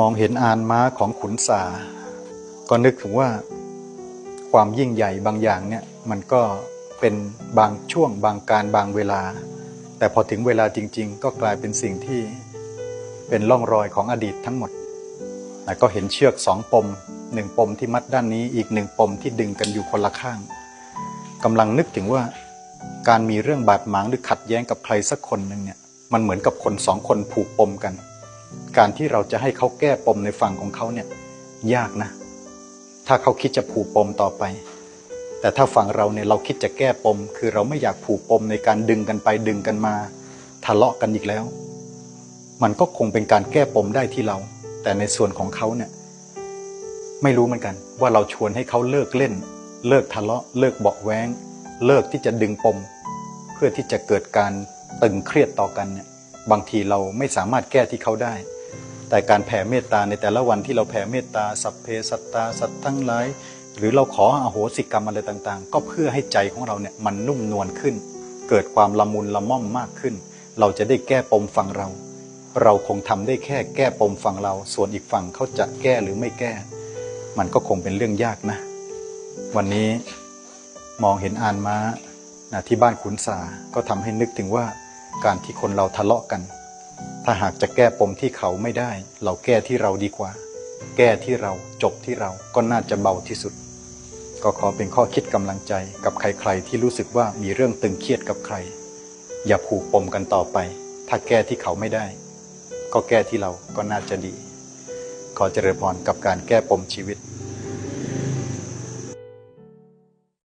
มองเห็นอานม้าของขุนสา ก็นึกถึงว่าความยิ่งใหญ่บางอย่างเนี่ยมันก็เป็นบางช่วงบางการบางเวลา แต่พอถึงเวลาจริง ๆ ก็กลายเป็นสิ่งที่เป็นร่องรอยของอดีตทั้งหมดนะก็เห็นเชือกสองปมหนึ่งปมที่มัดด้านนี้อีกหนึ่งปมที่ดึงกันอยู่คนละข้างกำลังนึกถึงว่าการมีเรื่องบาดหมางหรือขัดแย้งกับใครสักคนหนึ่งเนี่ยมันเหมือนกับคนสองคนผูกปมกัน การที่เราจะให้เขาแก้ปมในฝั่งของเขาเนี่ยยากนะ ถ้าเขาคิดจะผูกปมต่อไป แต่ถ้าฝั่งเราเนี่ยเราคิดจะแก้ปม คือเราไม่อยากผูกปมในการดึงกันไปดึงกันมา ทะเลาะกันอีกแล้ว มันก็คงเป็นการแก้ปมได้ที่เรา แต่ในส่วนของเขาเนี่ยไม่รู้เหมือนกันว่าเราชวนให้เขาเลิกเล่น เลิกทะเลาะเลิกเบาะแว้งเลิกที่จะดึงปม เพื่อที่จะเกิดการตึงเครียดต่อกันเนี่ยบางทีเราไม่สามารถแก้ที่เขาได้ แต่การแผ่เมตตาในแต่ละวันที่เราแผ่เมตตาสัพเพสัตตาสัตว์ทั้งหลายหรือเราขออโหสิกรรมอะไรต่างๆ ก็เพื่อให้ใจของเราเนี่ยมันนุ่มนวลขึ้น เกิดความละมุนละม่อมมากขึ้น เราจะได้แก้ปมฝั่งเรา เราคงทำได้แค่แก้ปมฝั่งเรา ส่วนอีกฝั่งเขาจะแก้หรือไม่แก้ มันก็คงเป็นเรื่องยากนะ วันนี้มองเห็นอานม้านะที่บ้านขุนสาก็ทำให้นึกถึงว่าการที่คนเราทะเลาะกัน ถ้าหากจะแก้ปมที่เขาไม่ได้ เราแก้ที่เราดีกว่า แก้ที่เราจบที่เราก็น่าจะเบาที่สุด ก็ขอเป็นข้อคิดกำลังใจกับใครๆ ที่รู้สึกว่ามีเรื่องตึงเครียดกับใคร อย่าผูกปมกันต่อไป ถ้าแก้ที่เขาไม่ได้ ก็แก้ที่เราก็น่าจะดี ขอเจริญพรกับการแก้ปมชีวิต